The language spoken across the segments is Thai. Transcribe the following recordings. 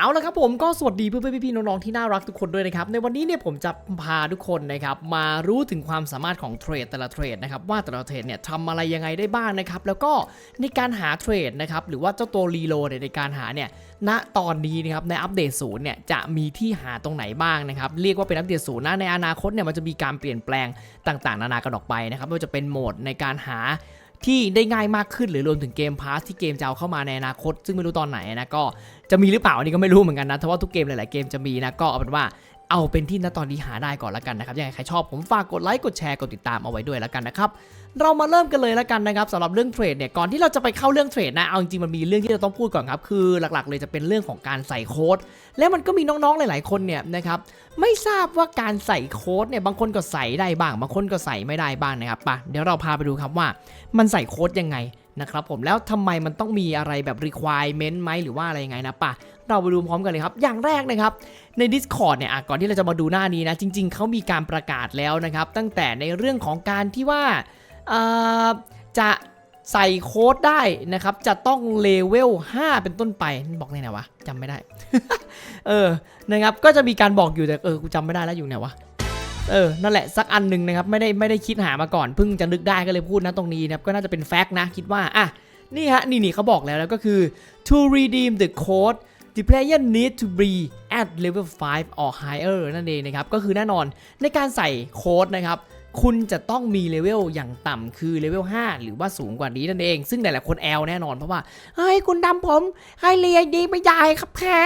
เอาละครับผมก็สวัสดีเพื่อนๆพี่ๆน้องๆที่น่ารักทุกคนด้วยนะครับในวันนี้เนี่ยผมจะพาทุกคนนะครับมารู้ถึงความสามารถของเทรดแต่ละเทรดนะครับว่าแต่ละเทรดเนี่ยทำอะไรยังไงได้บ้างนะครับแล้วก็ในการหาเทรดนะครับหรือว่าเจ้าตัวรีโหลดในการหาเนี่ยณตอนนี้นะครับในอัปเดตศูนย์เนี่ยจะมีที่หาตรงไหนบ้างนะครับเรียกว่าเป็นอัปเดตศูนย์นะในอนาคตเนี่ยมันจะมีการเปลี่ยนแปลงต่างๆ นานากันออกไปนะครับไม่ว่าจะเป็นโหมดในการหา ที่ได้ง่ายมากขึ้นหรือรวมถึงเกมพาสที่เกมจะเอาเข้ามาในอนาคต ซึ่งไม่รู้ตอนไหนนะก็จะมีหรือเปล่าอันนี้ก็ไม่รู้เหมือนกันนะแต่ว่าทุกเกมหลาย ๆ เกมจะมีนะก็เอาเป็นว่า เอาเป็นที่ณตอนนี้หาได้ก่อนละกันนะครับยังไงใครชอบผมฝากกดไลค์กดแชร์กดติดตามเอาไว้ด้วยล้วกันนะครับเรามาเริ่มกันเลยล้วกันนะครับสำหรับเรื่องเทรดเนี่ยก่อนที่เราจะไปเข้าเรื่องเทรดนะเอาจริงๆมันมีเรื่องที่เราต้องพูดก่อนครับคือหลักๆ เลยจะเป็นเรื่องของการใส่โค้ดและมันก็มีน้องๆหลาย ๆคนเนี่ยนะครับไม่ทราบว่าการใส่โค้ดเนี่ยบางคนก็ใส่ได้บ้างบางคนก็ใส่ไม่ได้บ้างนะครับปะเดี๋ยวเราพาไปดูครับว่ามันใส่โค้ดยังไงนะครับผมแล้วทำไมมันต้องมีอะไรแบบ requirement ไหมหรือว่าอะไรยังไงนะปะ เราไปดูพร้อมกันเลยครับ อย่างแรกนะครับใน Discord เนี่ยก่อนที่เราจะมาดูหน้านี้นะ จริง ๆเขามีการประกาศแล้วนะครับ ตั้งแต่ในเรื่องของการที่ว่าจะใส่โค้ดได้นะครับ จะต้องเลเวล 5 เป็นต้นไป บอกในไหนวะจำไม่ได้ เออนะครับก็จะมีการบอกอยู่แต่เออกูจำไม่ได้แล้วอยู่ไหนวะเออ นั่นแหละสักอันหนึ่งนะครับ ไม่ได้ไม่ได้คิดหามาก่อนเพิ่งจะนึกได้ก็เลยพูดนะตรงนี้นะครับ ก็น่าจะเป็นแฟกต์นะ คิดว่า อะ นี่ฮะ นี่นี่เขาบอกแล้วแล้วก็คือ to redeem the code the player need to be at level 5 or higher นั่นเองนะครับ ก็คือแน่นอนในการใส่โค้ดนะครับคุณจะต้องมีเลเวลอย่างต่ำคือเลเวล 5 หรือว่าสูงกว่านี้นั่นเอง ซึ่งหลายๆคนแอลแน่นอนเพราะว่า เฮ้ย คุณดำผม ให้เรียนดีไม่ได้ครับแค่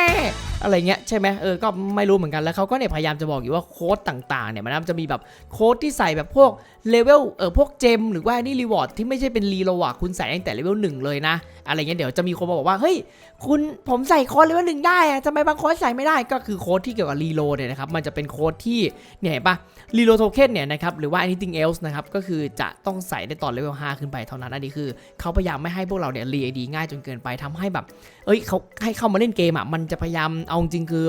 อะไรเงี้ยใช่ไหมเออก็ไม่รู้เหมือนกันแล้วเขาก็เนี่ยพยายามจะบอกอยู่ว่าโค้ดต่างๆเนี่ยมันจะมีแบบโค้ดที่ใส่แบบพวกเลเวลเออพวกเจมหรือว่านี่รีวอร์ดที่ไม่ใช่เป็นรีโลวะคุณใส่ตั้งแต่เลเวลหนึ่งเลยนะ อะไรเงี้ยเดี๋ยวจะมีคนมาบอกว่าเฮ้ยคุณผมใส่โค้ดเลเวลหนึ่งได้อะทำไมบางโค้ดใส่ไม่ได้ก็คือโค้ดที่เกี่ยวกับรีโหลดเนี่ยนะครับมันจะเป็นโค้ดที่เนี่ยเห็นปะรีโหลดโทเค็นเนี่ยนะครับหรือว่า anything else นะครับก็คือจะต้องใส่ได้ตอนเลเวล5ขึ้นไปเท่านั้นอันนี้คือเขาพยายามไม่ให้พวกเราเนี่ยรีไอดีง่ายจนเกินไปทำให้แบบ เอ้ยเขาให้เข้ามาเล่นเกมอะมันจะพยายามเอาจริงคือ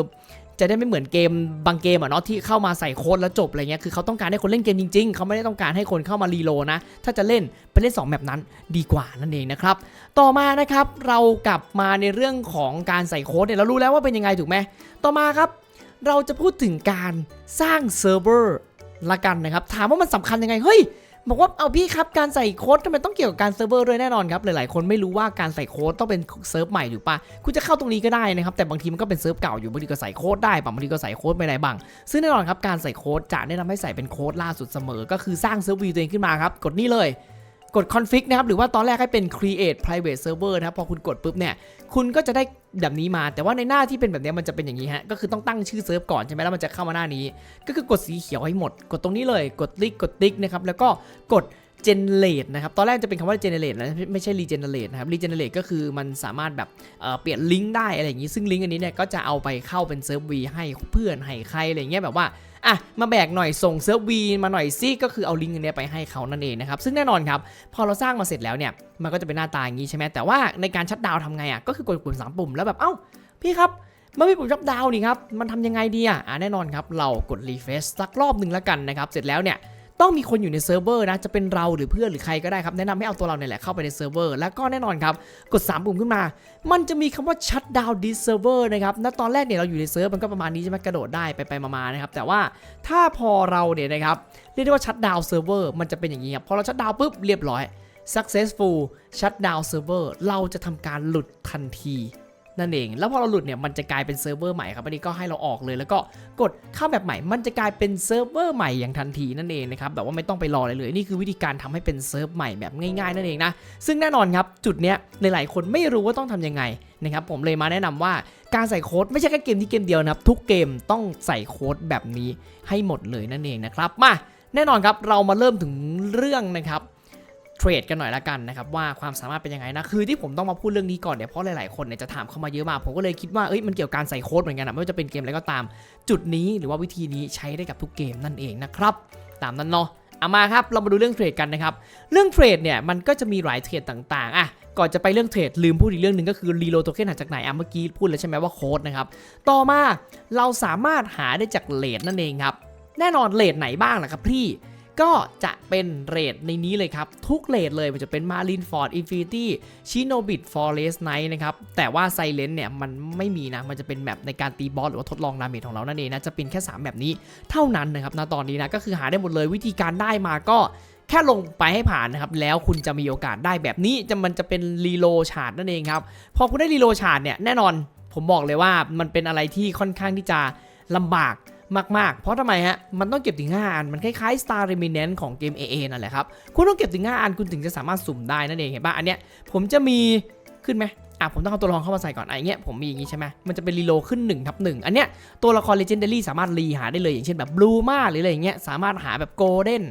จะได้ไม่เหมือนเกมบางเกมอะเนาะที่เข้ามาใส่โค้ดแล้วจบอะไรเงี้ยคือเขาต้องการให้คนเล่นเกมจริงๆ เขาไม่ได้ต้องการให้คนเข้ามารีโลนะ ถ้าจะเล่นไปเล่น2แบบนั้นดีกว่านั่นเองนะครับ ต่อมานะครับเรากลับมาในเรื่องของการใส่โค้ดเนี่ยเรารู้แล้วว่าเป็นยังไงถูกไหมต่อมาครับ เราจะพูดถึงการสร้างเซิร์ฟเวอร์ละกันนะครับ ถามว่ามันสำคัญยังไงเฮ้ย บอกว่าเอาพี่ครับการใส่โค้ดทำไมต้องเกี่ยวกับการเซิร์ฟเวอร์ด้วยแน่นอนครับหลายๆคนไม่รู้ว่าการใส่โค้ดต้องเป็นเซิร์ฟใหม่อยู่ปะคุณจะเข้าตรงนี้ก็ได้นะครับแต่บางทีมันก็เป็นเซิร์ฟเก่าอยู่บางทีก็ใส่โค้ดได้บางทีก็ใส่โค้ดไม่ได้บ้างซึ่งแน่นอนครับการใส่โค้ดจะแนะนำให้ใส่เป็นโค้ดล่าสุดเสมอ ก็คือสร้างเซิร์ฟวีตัวเองขึ้นมาครับกดนี่เลย กด config นะครับหรือว่าตอนแรกให้เป็น create private server นะครับพอคุณกดปุ๊บเนี่ยคุณก็จะได้แบบนี้มาแต่ว่าในหน้าที่เป็นแบบนี้มันจะเป็นอย่างนี้ฮะก็คือต้องตั้งชื่อเซิร์ฟก่อนใช่ไหมแล้วมันจะเข้ามาหน้านี้ ก็คือกดสีเขียวให้หมด กดตรงนี้เลย กดติ๊กกดติ๊กนะครับแล้วก็กด generate นะครับ ตอนแรกจะเป็นคำว่า generate นะไม่ใช่ regenerate นะครับ regenerate ก็คือมันสามารถแบบเเปลี่ยนลิงก์ได้อะไรอย่างนี้ ซึ่งลิงก์อันนี้เนี่ยก็จะเอาไปเข้าเป็นเซิร์ฟวีให้เพื่อนให้ใครอะไรอย่างเงี้ยแบบว่าอะมาแบกหน่อยส่งเซิร์ฟวีมาหน่อยซิก็คือเอาลิงก์อันนี้ไปให้เขานั่นเองนะครับซึ่งแน่นอนครับพอเราสร้างมาเสร็จแล้วเนี่ยมันก็จะเป็นหน้าตาอย่างนี้ใช่ไหมแต่ว่าในการชัดดาวน์ทำไงอะก็คือกดปุ่มสามปุ่มแล้วแบบเอ้าพี่ครับมันมีปุ่มชัดดาวน์นี่ครับ มันทำยังไงดีอะอะแน่นอนครับ เรากดรีเฟซสักรอบหนึ่งแล้วกันนะครับ เสร็จแล้วเนี่ย ต้องมีคนอยู่ในเซิร์ฟเวอร์นะจะเป็นเราหรือเพื่อนหรือใครก็ได้ครับแนะนำให้เอาตัวเราเนี่ยแหละเข้าไปในเซิร์ฟเวอร์แล้วก็แน่นอนครับกด3ปุ่มขึ้นมา มันจะมีคำว่า shut down this server นะครับณตอนแรกเนี่ยเราอยู่ในเซิร์ฟมันก็ประมาณนี้ใช่ไหมกระโดดได้ไปไปมาๆนะครับแต่ว่าถ้าพอเราเนี่ยนะครับเรียกได้ว่า shut down server มันจะเป็นอย่างนี้ครับพอเรา shut down ปุ๊บเรียบร้อย successful shut down server เราจะทำการหลุดทันที นั่นเอง แล้วพอเราหลุดเนี่ยมันจะกลายเป็นเซิร์ฟเวอร์ใหม่ครับอันนี้ก็ให้เราออกเลยแล้วก็กดเข้าแบบใหม่ มันจะกลายเป็นเซิร์ฟเวอร์ใหม่อย่างทันทีนั่นเองนะครับแบบว่าไม่ต้องไปรออะไรเลยนี่คือวิธีการทำให้เป็นเซิร์ฟใหม่แบบง่ายๆนั่นเองนะซึ่งแน่นอนครับจุดเนี้ยหลายๆคนไม่รู้ว่าต้องทำยังไงนะครับผมเลยมาแนะนำว่าการใส่โค้ดไม่ใช่แค่เกมที่เกมเดียวนะครับทุกเกมต้องใส่โค้ดแบบนี้ให้หมดเลยนั่นเองนะครับมาแน่นอนครับเรามาเริ่มถึงเรื่องนะครับ เทรดกันหน่อยละกันนะครับว่าความสามารถเป็นยังไงนะคือที่ผมต้องมาพูดเรื่องนี้ก่อนเนี่ยเพราะหลายๆคนเนี่ยจะถามเข้ามาเยอะมากผมก็เลยคิดว่าเอ้ยมันเกี่ยวกับการใส่โค้ดเหมือนกันนะไม่ว่าจะเป็นเกมอะไรก็ตาม จุดนี้หรือว่าวิธีนี้ใช้ได้กับทุกเกมนั่นเองนะครับตามนั้นเนาะเอามาครับเรามาดูเรื่องเทรดกันนะครับเรื่องเทรดเนี่ยมันก็จะมีหลายเทรดต่างๆอะก่อนจะไปเรื่องเทรดลืมพูดอีกเรื่องหนึ่งก็คือรีโลโทเค็นหาจากไหนอะเมื่อกี้พูดแล้วใช่ไหมว่าโค้ดนะครับต่อมาเราสามารถหาได้จากเลทนั่นเองครับแน่นอนเลทไหนบ้างล่ะครับพี่ ก็จะเป็นเรทในนี้เลยครับ ทุกเรทเลยมันจะเป็น Marineford Infinity Shinobit Forest Knight นะครับ แต่ว่า Silent เนี่ยมันไม่มีนะ มันจะเป็นแบบในการตีบอสหรือว่าทดลองดาเมจของเรานั่นเองนะ จะเป็นแค่ 3 แบบนี้เท่านั้นนะครับณตอนนี้นะ ก็คือหาได้หมดเลยวิธีการได้มาก็แค่ลงไปให้ผ่านนะครับ แล้วคุณจะมีโอกาสได้แบบนี้จะมันจะเป็นรีโลชาร์ดนั่นเองครับ พอคุณได้รีโลชาร์ดเนี่ยแน่นอนผมบอกเลยว่ามันเป็นอะไรที่ค่อนข้างที่จะลำบาก มากๆ เพราะทำไมฮะ มันต้องเก็บถึง 5 อัน มันคล้ายๆ Star Remnant ของเกม AA นั่นแหละครับ คุณต้องเก็บถึง 5 อัน คุณถึงจะสามารถสุ่มได้นั่นเองเห็นป่ะ อันเนี้ยผมจะมีขึ้นไหมอะผมต้องเอาตัวละครเข้ามาใส่ก่อนไอ้เงี้ยผมมีอย่างงี้ใช่ไหมมันจะเป็นรีโลขึ้น1ทับ1อันเนี้ยตัวละคร Legendary สามารถรีหาได้เลยอย่างเช่นแบบ Blue มาหรืออะไรอย่างเงี้ยสามารถหาแบบ Golden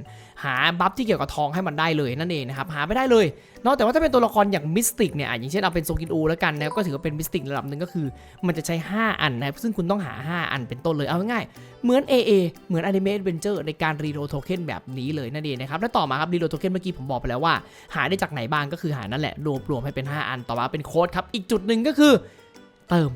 หาบัฟที่เกี่ยวกับทองให้มันได้เลยนั่นเองนะครับหาไม่ได้เลยนาะแต่ว่าถ้าเป็นตัวละครอย่างมิสติกเนี่ยอย่างเช่นเอาเป็นโซกินอูแล้วกันนะก็ถือว่าเป็นมิสติกระดับหนึ่งก็คือ มันจะใช้ 5 อันนะครับซึ่งคุณต้องหา 5 อันเป็นต้นเลยเอาง่ายๆเหมือน AA เหมือน Anime Adventure ในการรีโ o โทเค็นแบบนี้เลยนั่นเองนะครับแล้วต่อมาครับรีโ o โทเค็นเมื่อกี้ผมบอกไปแล้วว่า หาได้จากไหนบ้างก็คือหานั่นแหละรวบรวมให้เป็น 5 อันต่อมาเป็นโค้ดครับอีกจุดหนึ่งก็คือ เติม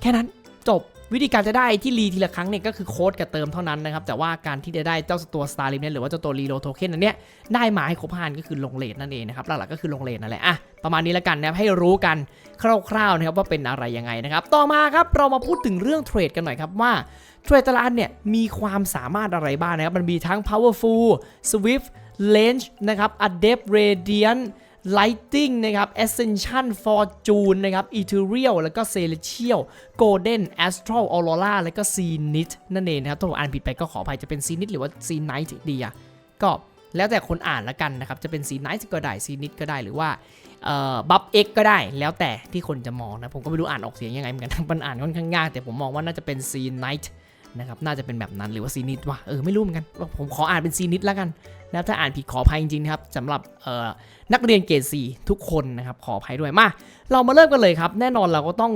แค่นั้นจบ วิธีการจะได้ที่รีทีละครั้งเนี่ยก็คือโค้ดกับเติมเท่านั้นนะครับแต่ว่าการที่จะได้เจ้าตัว Star Rim เนี่ยหรือว่าเจ้าตัวรีโ o โทเค็นอันเนี้ยได้มาให้ครบพันก็คือลงเลทนั่นเองนะครับหลักๆก็คือลงเลทนั่นแหละอะประมาณนี้แล้วกันนะครับให้รู้กันคร่าวๆนะครับว่าเป็นอะไรยังไงนะครับต่อมาครับเรามาพูดถึงเรื่องเทรดกันหน่อยครับว่าเทรดตละอันเนี่ยมีความสามารถอะไรบ้างนะครับมันมีทั้ง powerful swift range นะครับ adept radiant lighting นะครับ ascension fortune นะครับ ethereal แล้วก็ celestial golden astral aurora แล้วก็ zenith นั่นเองนะครับถ้าผมอ่านผิดไปก็ขออภัยจะเป็น zenith หรือว่า zenith ดีอะก็แล้วแต่คนอ่านละกันนะครับ จะเป็นซีไนท์ก็ได้ซีนิดก็ได้หรือว่าเอ่อบัฟเอ็กก็ได้แล้วแต่ที่คนจะมองนะ ผมก็ไม่รู้อ่านออกเสียงยังไงเหมือนกันมันอ่านค่อนข้างยากแต่ผมมองว่าน่าจะเป็นซีไนะครับน่าจะเป็นแบบนั้นหรือว่าซีนิดวะเออไม่รู้เหมือนกันผมขออ่านเป็นซีนิดแล้วกันนะถ้าอ่านผิดขออภัยจริงๆนะครับสำหรับเอ่อนักเรียนเกรดสีทุกคนนะครับขออภัยด้วยมา เรามาเริ่มกันเลยครับ แน่นอนเราก็ต้อง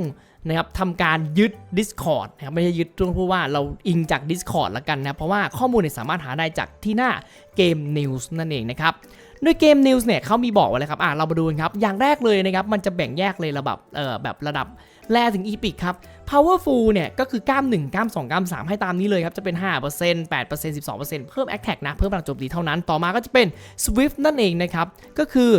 นะครับทำการยึด Discord นะครับไม่ใช่ยึดตรงพูดว่าเราอิงจาก Discord ละกันนะเพราะว่าข้อมูลเนี่ยสามารถหาได้จากที่หน้าเกม News นั่นเองนะครับโดยเกม News เนี่ยเขามีบอกไว้เลยครับอะเรามาดูกันครับ อย่างแรกเลยนะครับ มันจะแบ่งแยกเลยระดับเอ่อแบบระดับแรถึง Epic ครับ Powerful เนี่ยก็คือกล้าม 1 กล้าม 2 กล้าม 3 ให้ตามนี้เลยครับ จะเป็น 5% 8% 12%เพิ่ม Attack นะ เพิ่มพลังโจมตีเท่านั้น ต่อมาก็จะเป็น Swift นั่นเองนะครับ ก็คือ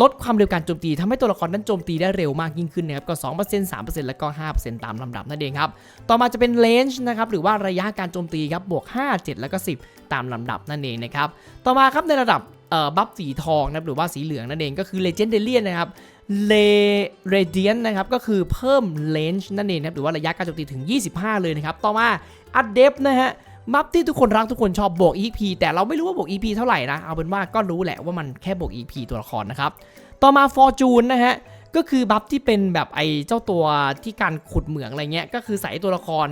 ลดความเร็วการโจมตีทำให้ตัวละครนั้นโจมตีได้เร็วมากยิ่งขึ้นนะครับก็ 2% 3%แล้วก็ 5%ตามลำดับนั่นเองครับ ต่อมาจะเป็น range นะครับหรือว่าระยะการโจมตีครับบวก 5 7 แล้วก็ 10 ตามลำดับนั่นเองนะครับต่อมาครับในระดับเอ่อบัฟสีทองนะครับหรือว่าสีเหลืองนั่นเองก็คือ legendary นะครับเลเรเดียนนะครับก็คือเพิ่มเลนจ์นั่นเองนะครับหรือว่าระยะการโจมตีถึง 25 เลยนะครับต่อมาอัดเดฟนะฮะ มัฟที่ทุกคนรักทุกคนชอบบวก EP แต่เราไม่รู้ว่าบวก EP เท่าไหร่นะ เอาเป็นว่าก็รู้แหละว่ามันแค่บวก EP ตัวละครนะครับ ต่อมา Fortune นะฮะ ก็คือบัฟที่เป็นแบบไอเจ้าตัวที่การขุดเหมืองอะไรเงี้ย ก็คือใส่ตัวละคร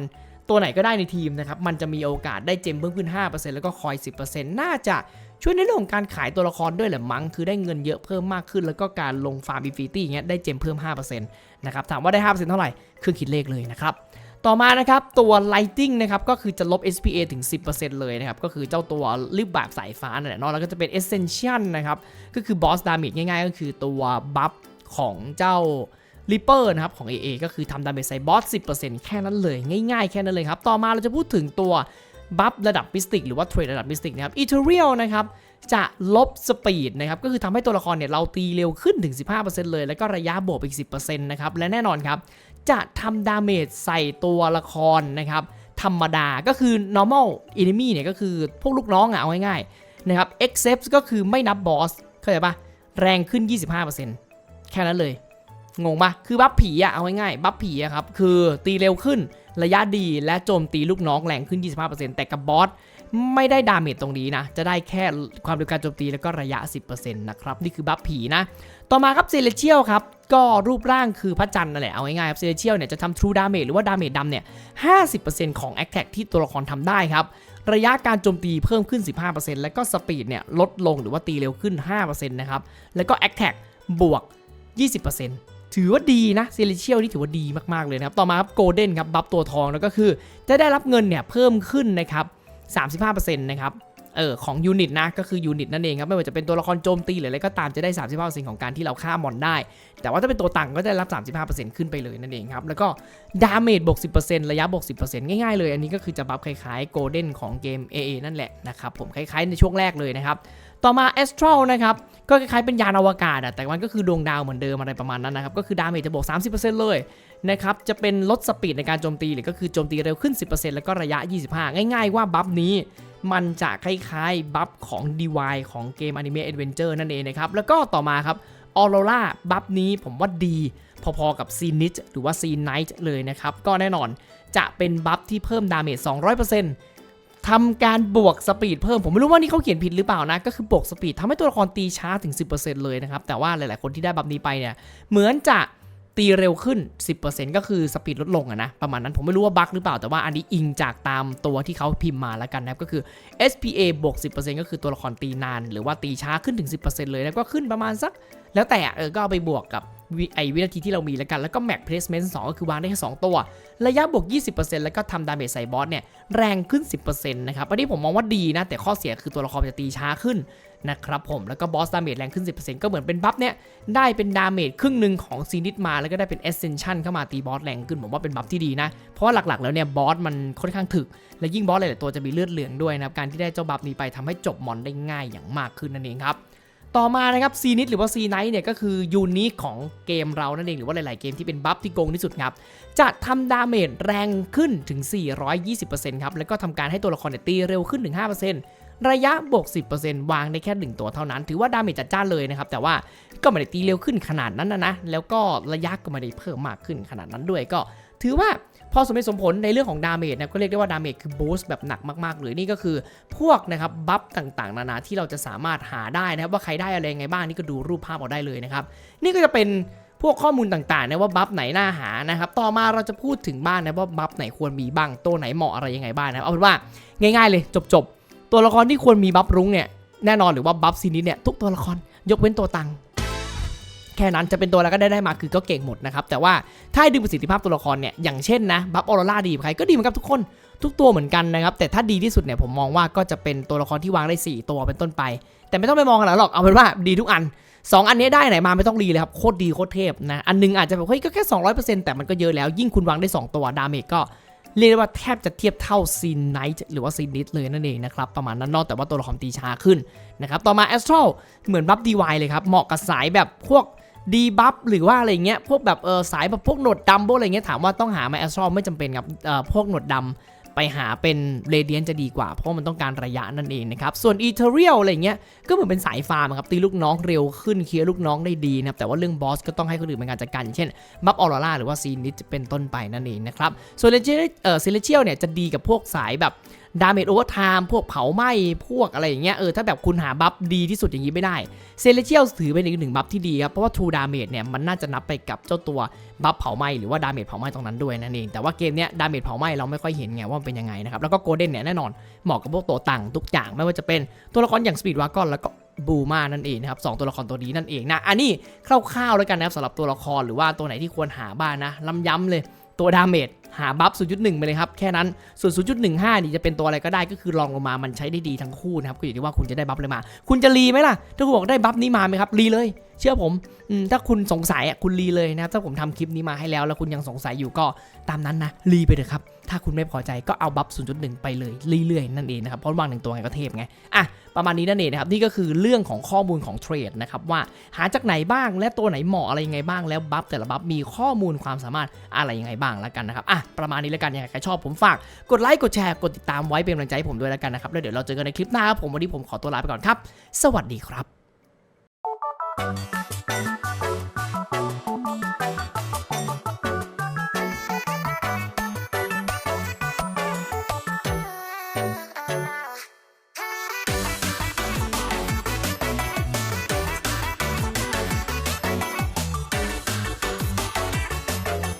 ตัวไหนก็ได้ในทีมนะครับ มันจะมีโอกาสได้เจมเพิ่มขึ้น 5%แล้วก็คอย 10%น่าจะช่วยในเรื่องของการขายตัวละครด้วยแหละมั้ง คือได้เงินเยอะเพิ่มมากขึ้น แล้วก็การลงฟาร์มอินฟิตี้เงี้ยได้เจมเพิ่ม 5%นะครับ ถามว่าได้ 5%เท่าไหร่คือคิดเลขเลยนะครับ ต่อมานะครับตัว Lighting นะครับก็คือจะลบ SPA ถึง 10%เลยนะครับก็คือเจ้าตัวรีบแบบสายฟ้านั่นแหละเนาะแล้วก็จะเป็น Essential นะครับก็คือ Boss Damage ง่ายๆ ก็คือตัวบัฟของเจ้า Reaper นะครับของ AA ก็คือทำดาเมจใส่บอส 10%แค่นั้นเลย ง่ายๆ แค่นั้นเลยครับ ต่อมาเราจะพูดถึงตัวบัฟระดับมิสติกหรือว่าเทรดระดับมิสติกนะครับ Ethereal นะครับจะลบสปีดนะครับก็คือทำให้ตัวละครเนี่ยเราตีเร็วขึ้นถึง 15%เลย แล้วก็ระยะบวกไปอีก 10%นะครับและแน่นอนครับ จะทำดาเมจใส่ตัวละครนะครับธรรมดาก็คือ normal enemy เนี่ยก็คือพวกลูกน้องอะเอาง่ายๆนะครับ except ก็คือไม่นับบอสเข้าใจปะแรงขึ้น 25%แค่นั้นเลย งงปะคือบัฟผีอะเอาง่ายๆบัฟผีอะครับ คือตีเร็วขึ้นระยะดีและโจมตีลูกน้องแรงขึ้น 25%แต่กับบอส ไม่ได้ดาเมจตรงนี้นะ จะได้แค่ความเร็วการโจมตีแล้วก็ระยะ 10%นะครับ นี่คือบัฟผีนะ ต่อมาครับเซเลเชียลครับ ก็รูปร่างคือพระจันทร์นั่นแหละ เอาง่ายๆครับเซเลเชียลเนี่ยจะทำ True Damage หรือว่า Damage ดำเนี่ย 50%ของ Attack ที่ตัวละครทำได้ครับ ระยะการโจมตีเพิ่มขึ้น 15%แล้วก็สปีดเนี่ยลดลงหรือว่าตีเร็วขึ้น 5%นะครับ แล้วก็ Attack บวก 20%ถือว่าดีนะเซเลเชียลนี่ถือว่าดีมาก ๆ เลยนะครับ ต่อมาครับโกลเด้นครับ บัฟตัวทองแล้วก็คือ จะได้รับเงินเนี่ยเพิ่มขึ้นนะครับ 35%นะครับเออของยูนิตนะก็คือยูนิตนั่นเองครับไม่ว่าจะเป็นตัวละครโจมตีหรืออะไรก็ตามจะได้ 35%ของการที่เราฆ่ามอนได้ แต่ว่าถ้าเป็นตัวตังก็จะได้รับ 35%ขึ้นไปเลยนั่นเองครับ แล้วก็ดาเมจบวก10%ระยะบวก10%ง่ายๆเลย อันนี้ก็คือจะบัฟคล้ายๆโกลเด้นของเกม AA นั่นแหละนะครับผมคล้ายๆในช่วงแรกเลยนะครับ ต่อมา Astral นะครับก็คล้ายๆเป็นยานอวกาศอะแต่มันก็คือดวงดาวเหมือนเดิมอะไรประมาณนั้นนะครับก็คือดาเมจจะบวก30%เลย นะครับจะเป็นลดสปีดในการโจมตีหรือก็คือโจมตีเร็วขึ้น 10%แล้วก็ระยะ 25 ง่ายๆว่าบัฟนี้มันจะคล้ายๆบัฟของ DY ของเกม Anime Adventure นั่นเองนะครับแล้วก็ต่อมาครับออโรราบัฟนี้ผมว่าดี พอๆกับซีนิชหรือว่าซีไนท์เลยนะครับ ก็แน่นอนจะเป็นบัฟที่เพิ่มดาเมจ 200%ทำการบวกสปีดเพิ่ม ผมไม่รู้ว่านี่เขาเขียนผิดหรือเปล่านะ ก็คือบวกสปีดทำให้ตัวละครตีช้าถึง 10%เลยนะครับ แต่ว่าหลายๆคนที่ได้บัฟนี้ไปเนี่ย เหมือนจะ ตีเร็วขึ้น 10%ก็คือสปีดลดลงอะนะ ประมาณนั้นผมไม่รู้ว่าบั๊กหรือเปล่าแต่ว่าอันนี้อิงจากตามตัวที่เขาพิมพ์มาแล้วกันนะครับก็คือ SPA บวก 10%ก็คือตัวละครตีนาน หรือว่าตีช้าขึ้นถึง 10%เลยแล้วก็ขึ้นประมาณสัก แล้วแต่เออก็เอาไปบวกกับ ไอวินาทีที่เรามีแล้วกัน แล้วก็ Mac Placement 2ก็คือวางได้แค่2ตัว ระยะบวก 20%แล้วก็ทำดาเมจใส่บอสเนี่ยแรงขึ้น 10%นะครับอันนี้ผมมองว่าดีนะ แต่ข้อเสียคือตัวละครจะตีช้าขึ้นนะครับผมแล้วก็บอสดาเมจแรงขึ้น 10%ก็เหมือนเป็นบัฟเนี่ยได้เป็นดาเมจครึ่งหนึ่งของซีนิตมาแล้วก็ได้เป็น Ascension เข้ามาตีบอสแรงขึ้นผมว่าเป็นบัฟที่ดีนะ เพราะว่าหลักๆแล้วเนี่ยบอสมันค่อนข้างถึก และยิ่งบอสหลายๆตัวจะมีเลือดเหลืองด้วยนะครับการที่ได้เจ้าบัฟนี้ไปทำให้จบมอนได้ง่ายอย่างมากขึ้นนั่นเองครับ ต่อมานะครับซีนิตหรือว่าซีไนท์เนี่ยก็คือยูนิคของเกมเรานั่นเองหรือว่าหลาย ๆ เกมที่เป็นบัฟที่โกงที่สุดครับจะทำดาเมจแรงขึ้นถึง 420%ครับแล้วก็ทำการให้ตัวละครเนี่ยตีเร็วขึ้นถึง 5%ระยะบวก 10%วางได้แค่ 1 ตัวเท่านั้น ถือว่าดาเมจจัดจ้านเลยนะครับแต่ว่าก็ไม่ได้ตีเร็วขึ้นขนาดนั้นนะนะแล้วก็ระยะก็ไม่ได้เพิ่มมากขึ้นขนาดนั้นด้วยก็ ถือว่า อสมเหตุสมผลในเรื่องของดาเมจนะก็เรียกได้ว่าดาเมจคือบูสต์แบบหนักมากๆเลยนี่ก็คือพวกนะครับบัฟต่างๆ นานาที่เราจะสามารถหาได้นะครับว่าใครได้อะไรไงบ้างนี่ก็ดูรูปภาพเอาได้เลยนะครับนี่ก็จะเป็นพวกข้อมูลต่างๆนะว่าบัฟไหนน่าหานะครับต่อมาเราจะพูดถึงบ้างนะว่าบัฟไหนควรมีบ้างตัวไหนเหมาะอะไรยังไงบ้างนะครับเอาเป็นว่าง่าย ๆ เลยจบๆตัวละครที่ควรมีบัฟรุ้งเนี่ยแน่นอนหรือว่าบัฟซีนิดเนี่ยทุกตัวละครยกเว้นตัวตัง แค่นั้นจะเป็นตัวอะไรก็ได้ได้มาคือก็เก่งหมดนะครับแต่ว่าถ้าดึงประสิทธิภาพตัวละครเนี่ยอย่างเช่นนะบัฟออโรราดีใครก็ดีเหมือนกับทุกคนทุกตัวเหมือนกันนะครับแต่ถ้าดีที่สุดเนี่ยผมมองว่าก็จะเป็นตัวละครที่วางได้ 4 ตัวเป็นต้นไป แต่ไม่ต้องไปมองกันหรอกเอาเป็นว่าดีทุกอัน 2 อันนี้ได้ไหนมาไม่ต้องรีเลยครับโคตรดีโคตรเทพนะอันหนึงอาจจะแบบเฮ้ยก็แค่ 200%แต่มันก็เยอะแล้วยิ่งคุณวางได้ 2 ตัวดาเมจก็เรียกว่าแทบจะเทียบเท่าซีนไนท์หรือว่าซีนิสเลยนั่นเองนะครับ ประมาณนั้นนอกแต่ว่าตัวละครตีช้าขึ้นนะครับ ต่อมาแอสทรเหมือนบัฟดีวเลยครับ เหมาะกับสายแบบพวก ดีบัฟหรือว่าอะไรเงี้ยพวกแบบเออสายแบบพวกหนวดดำพวกอะไรเงี้ยถามว่าต้องหาไหมแอสทร l ไม่จำเป็นครับเอ่อพวกหนวดดำไปหาเป็นเรเดียนจะดีกว่า เพราะมันต้องการระยะนั่นเองนะครับ ส่วนอีเทเรียลอะไรเงี้ยก็เหมือนเป็นสายฟาร์มครับตีลูกน้องเร็วขึ้นเคลียร์ลูกน้องได้ดีนะครับแต่ว่าเรื่องบอสก็ต้องให้คนอื่นเป็นการจัดการอย่างเช่นบัฟออร่าหรือว่าซีนิสเป็นต้นไปนั่นเองนะครับส่วนเลเจเอ่อเซเลเชียลเนี่ยจะดีกับพวกสายแบบ ดาเมจโอเวอร์ไทม์พวกเผาไหม้พวกอะไรอย่างเงี้ยเออถ้าแบบคุณหาบัฟดีที่สุดอย่างนี้ไม่ได้เซเลเชียลถือเป็นอีกหนึ่งบัฟที่ดีครับเพราะว่า True Damage เนี่ยมันน่าจะนับไปกับเจ้าตัวบัฟเผาไหม้หรือว่าดาเมจเผาไหม้ตรงนั้นด้วยนั่นเองแต่ว่าเกมเนี้ยดาเมจเผาไหม้เราไม่ค่อยเห็นไงว่ามันเป็นยังไงนะครับแล้วก็โกลเด้นเนี่ยแน่นอนเหมาะกับพวกตัวต่างทุกอย่างไม่ว่าจะเป็นตัวละครอย่างสปีดวากอนแล้วก็บูมานั่นเองนะครับสองตัวละครตัวนี้นั่นเองนะอันนี้คร่าวๆแล้วกันนะครับสำหรับตัวละครหรือว่าตัวไหนที่ควรหาบ้างนะลำย้ำเลย ตัวดาเมจหาบัฟ 0.1 ไปเลยครับ แค่นั้น ส่วน 0.15 นี่จะเป็นตัวอะไรก็ได้ ก็คือลองลงมา มันใช้ได้ดีทั้งคู่นะครับ ก็อยู่ที่ว่าคุณจะได้บัฟเลยมา คุณจะรีไหมล่ะ ถ้าคุณบอกได้บัฟนี้มาไหมครับ รีเลย เชื่อผม ถ้าคุณสงสัยอะ คุณรีเลยนะครับ ถ้าผมทำคลิปนี้มาให้แล้ว แล้วคุณยังสงสัยอยู่ก็ตามนั้นนะ รีไปเถอะครับ ถ้าคุณไม่พอใจก็เอาบัฟ 0.1 ไปเลยเรื่อยๆ นั่นเองนะครับ เพราะวางหนึ่งตัวไงก็เทพไง อะ ประมาณนี้นั่นเองนะครับนี่ก็คือเรื่องของข้อมูลของเทรดนะครับว่าหาจากไหนบ้างและตัวไหนเหมาะอะไรยังไงบ้างแล้วบัฟแต่ละบัฟมีข้อมูลความสามารถอะไรยังไงบ้างแล้วกันนะครับอะประมาณนี้แล้วกันยังไงใครชอบผมฝากกดไลค์กดแชร์กดติดตามไว้เป็นกำลังใจให้ผมด้วยแล้วกันนะครับแล้วเดี๋ยวเราเจอกันในคลิปหน้าครับผมวันนี้ผมขอตัวลาไปก่อนครับ สวัสดีครับ